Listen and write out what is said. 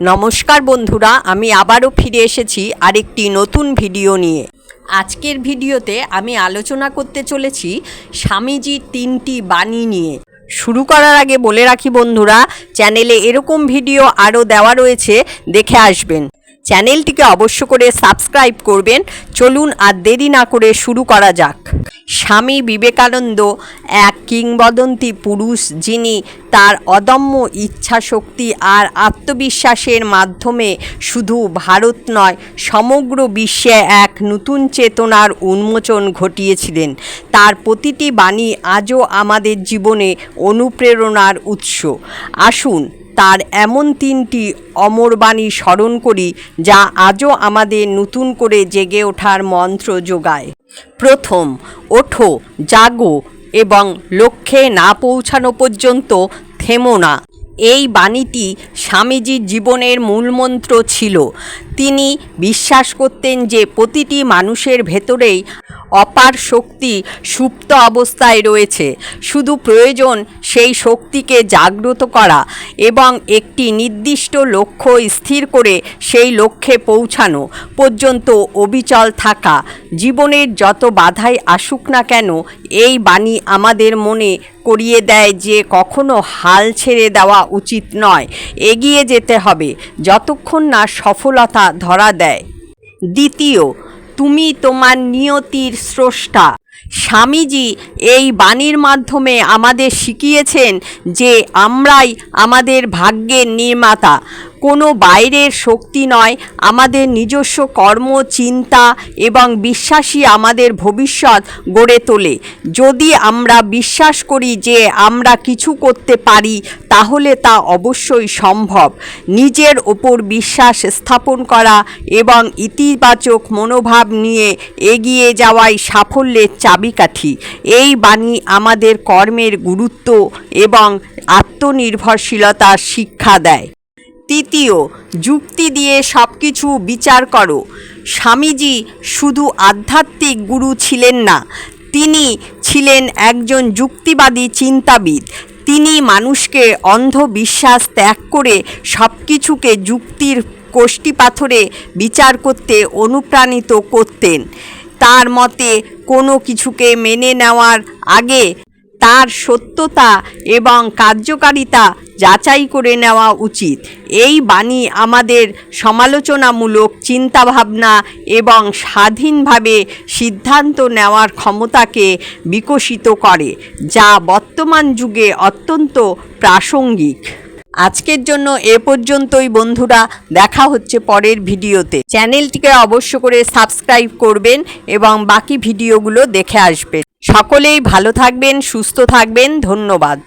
নমস্কার বন্ধুরা, আমি আবারও ফিরে এসেছি আরেকটি নতুন ভিডিও নিয়ে। আজকের ভিডিওতে আমি আলোচনা করতে চলেছি স্বামীজির তিনটি বাণী নিয়ে। শুরু করার আগে বলে রাখি বন্ধুরা, চ্যানেলে এরকম ভিডিও আরও দেওয়া রয়েছে, দেখে আসবেন। চ্যানেলটিকে অবশ্য করে সাবস্ক্রাইব করবেন। চলুন আর দেরি না করে শুরু করা যাক। স্বামী বিবেকানন্দ, এক কিংবদন্তি পুরুষ যিনি তার অদম্য ইচ্ছাশক্তি আর আত্মবিশ্বাসের মাধ্যমে শুধু ভারত নয়, সমগ্র বিশ্বে এক নতুন চেতনার উন্মোচন ঘটিয়েছিলেন। তার প্রতিটি বাণী আজও আমাদের জীবনে অনুপ্রেরণার উৎস। আসুন তার এমন তিনটি অমর বাণী স্মরণ করি, যা আজও আমাদের নতুন করে জেগে ওঠার মন্ত্র যোগায়। প্রথম, ওঠো, জাগো এবং লক্ষ্যে না পৌঁছানো পর্যন্ত থেমো না। এই বাণীটি স্বামীজির জীবনের মূলমন্ত্র ছিল। তিনি বিশ্বাস করতেন যে প্রতিটি মানুষের ভেতরেই অপার শক্তি সুপ্ত অবস্থায় রয়েছে। শুধু প্রয়োজন সেই শক্তিকে জাগ্রত করা এবং একটি নির্দিষ্ট লক্ষ্য স্থির করে সেই লক্ষ্যে পৌঁছানো পর্যন্ত অবিচল থাকা। জীবনের যত বাধাই আসুক না কেন, এই বাণী আমাদের মনে করিয়ে দেয় যে কখনো হাল ছেড়ে দেওয়া উচিত নয়, এগিয়ে যেতে হবে, যতক্ষণ না সফলতা ধরা দেয়। দ্বিতীয় তুমি তোমার নিয়তির স্রষ্টা। স্বামীজি এই বাণীর মাধ্যমে আমাদের শিখিয়েছেন যে আমরাই আমাদের ভাগ্যের নির্মাতা। কোনো বাইরের শক্তি নয়, আমাদের নিজস্ব কর্ম, চিন্তা এবং বিশ্বাসই আমাদের ভবিষ্যৎ গড়ে তোলে। যদি আমরা বিশ্বাস করি যে আমরা কিছু করতে পারি, তাহলে তা অবশ্যই সম্ভব। নিজের ওপর বিশ্বাস স্থাপন করা এবং ইতিবাচক মনোভাব নিয়ে এগিয়ে যাওয়াই সাফল্যের চাবিকাঠি। এই বাণী আমাদের কর্মের গুরুত্ব এবং আত্মনির্ভরশীলতার শিক্ষা দেয়। তৃতীয়, যুক্তি দিয়ে সব কিছু বিচার করো। স্বামীজি শুধু আধ্যাত্মিক গুরু ছিলেন না, তিনি ছিলেন একজন যুক্তিবাদী চিন্তাবিদ। তিনি মানুষকে অন্ধবিশ্বাস ত্যাগ করে সব কিছুকে যুক্তির কোষ্টি পাথরে বিচার করতে অনুপ্রাণিত করতেন। তার মতে, কোনো কিছুকে মেনে নেওয়ার আগে তার সত্যতা এবং কার্যকারিতা যাচাই করে নেওয়া উচিত। এই বাণী আমাদের সমালোচনামূলক চিন্তাভাবনা এবং স্বাধীনভাবে সিদ্ধান্ত নেওয়ার ক্ষমতাকে বিকশিত করে, যা বর্তমান যুগে অত্যন্ত প্রাসঙ্গিক। আজকের জন্য এ পর্যন্তই বন্ধুরা, দেখা হচ্ছে পরের ভিডিওতে। চ্যানেলটিকে অবশ্য করে সাবস্ক্রাইব করবেন এবং বাকি ভিডিওগুলো দেখে আসবেন। সকলেই ভালো থাকবেন, সুস্থ থাকবেন, ধন্যবাদ।